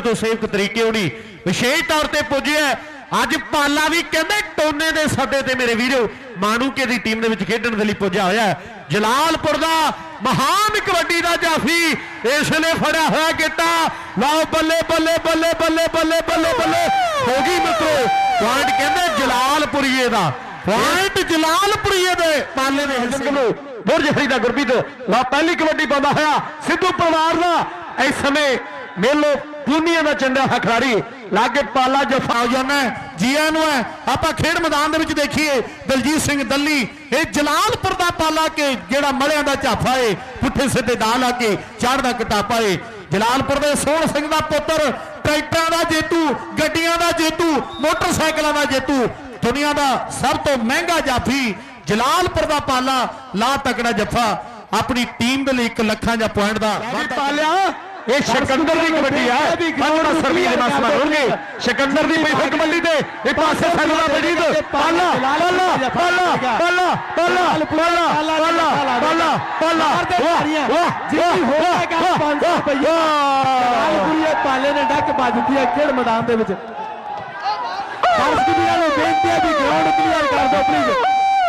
ਤੋਂ ਸੇਵਕ ਤਰੀਕੇ ਹੋਣੀ ਵਿਸ਼ੇਸ਼ ਤੌਰ ਤੇ ਪੁੱਜਿਆ ਅੱਜ ਪਾਲਾ ਵੀ ਕਹਿੰਦੇ ਟੋਨੇ ਦੇ ਸੱਦੇ ਤੇ ਮੇਰੇ ਵੀਰੋ ਮਾਨੂਕੇ ਦੀ ਟੀਮ ਦੇ ਵਿੱਚ ਖੇਡਣ ਦੇ ਲਈ ਪੁੱਜਿਆ ਹੋਇਆ ਜਲਾਲਪੁਰ ਦਾ ਮਹਾਨ ਕਬੱਡੀ ਦਾ ਜਾਫੀ ਇਸ ਨੇ ਫੜਿਆ ਹੋਇਆ ਗਿੱਟਾ। ਲਓ ਬੱਲੇ ਬੱਲੇ ਬੱਲੇ ਬੱਲੇ ਬੱਲੇ ਬੱਲੇ ਬੱਲੇ। ਹੋ ਗਈ ਮਿੱਤਰੋ, ਪੁਆਇੰਟ ਕਹਿੰਦੇ ਜਲਾਲਪੁਰੀਏ ਦਾ। ਪੁਆਇੰਟ ਜਲਾਲਪੁਰੀਏ ਦੇ ਪਾਲੇ ਦੇ ਹਿੱਸੇ ਨੂੰ ਬੁਰਜ ਖਰੀਦਾ ਗੁਰਬੀਤ ਲਾ ਪਹਿਲੀ ਕਬੱਡੀ ਪਾਉਂਦਾ ਹੋਇਆ ਸਿੱਧੂ ਪਰਿਵਾਰ ਦਾ। ਇਸ ਸਮੇਂ ਮੇਲੋ ਦੁਨੀਆ ਦਾ ਚੰਡਾ ਖਿਡਾਰੀ ਲਾਗੇ ਪਾਲਾ ਜਫਾ ਜੀਆਂ ਨੂੰ ਹੈ। ਆਪਾਂ ਖੇਡ ਮੈਦਾਨ ਦੇ ਵਿੱਚ ਦੇਖੀਏ, ਦਲਜੀਤ ਸਿੰਘ ਦੱਲੀ, ਇਹ ਜਲਾਲਪੁਰ ਦਾ ਪਾਲਾ ਕੇ ਜਿਹੜਾ ਮਲਿਆਂ ਦਾ ਝਾਫਾ ਏ, ਪੁੱਠੇ ਸਿੱਧੇ ਦਾ ਲਾ ਕੇ ਚੜ੍ਹਦਾ ਕਟਾਪਾ ਏ। ਜਲਾਲਪੁਰ ਦੇ ਸੋਹਣ ਸਿੰਘ ਦਾ ਪੁੱਤਰ, ਟਰੈਕਟਰਾਂ ਦਾ ਜੇਤੂ, ਗੱਡੀਆਂ ਦਾ ਜੇਤੂ, ਮੋਟਰਸਾਈਕਲਾਂ ਦਾ ਜੇਤੂ, ਦੁਨੀਆ ਦਾ ਸਭ ਤੋਂ ਮਹਿੰਗਾ ਜਾਫੀ ਜਲਾਲਪੁਰ ਦਾ ਪਾਲਾ, ਲਾ ਤਕੜਾ ਜੱਫਾ। ਆਪਣੀ ਟੀਮ ਦੇ ਲਈ 1 ਲੱਖਾਂ ਜਾਂ ਪੁਆਇੰਟ ਦਾ ਪਾਲਿਆ ਇਹ ਸਿਕੰਦਰ ਦੀ ਕਬੱਡੀ ਆ ਸਰਵੀ ਦੇ ਨਾਲ ਹੋਣਗੇ ਸਿਕੰਦਰ ਦੀ ਪਈ ਕਬੱਡੀ ਤੇ ਇਹ ਪਾਸੇ ਸੈਲੂਲਾ ਬਜੀਦ ਪਾਲਾ ਪਾਲਾ ਪਾਲਾ ਪਾਲਾ ਪਾਲਾ ਪਾਲਾ ਪਾਲਾ ਪਾਲਾ ਪਾਲਾ ਵਾਹ ਵਾਹ ਜਿੱਤੀ ਹੋ ਜਾਏਗਾ 500 ਰੁਪਏ ਲਾਲਪੁਰੀਏ ਪਾਲੇ ਨੇ ਡੱਕ ਵੱਜ ਦਿੱਤੀ ਹੈ ਖੇਡ ਮੈਦਾਨ ਦੇ ਵਿੱਚ ਦਰਸ਼ਕ ਵੀਰਾਂ ਨੂੰ ਬੇਨਤੀ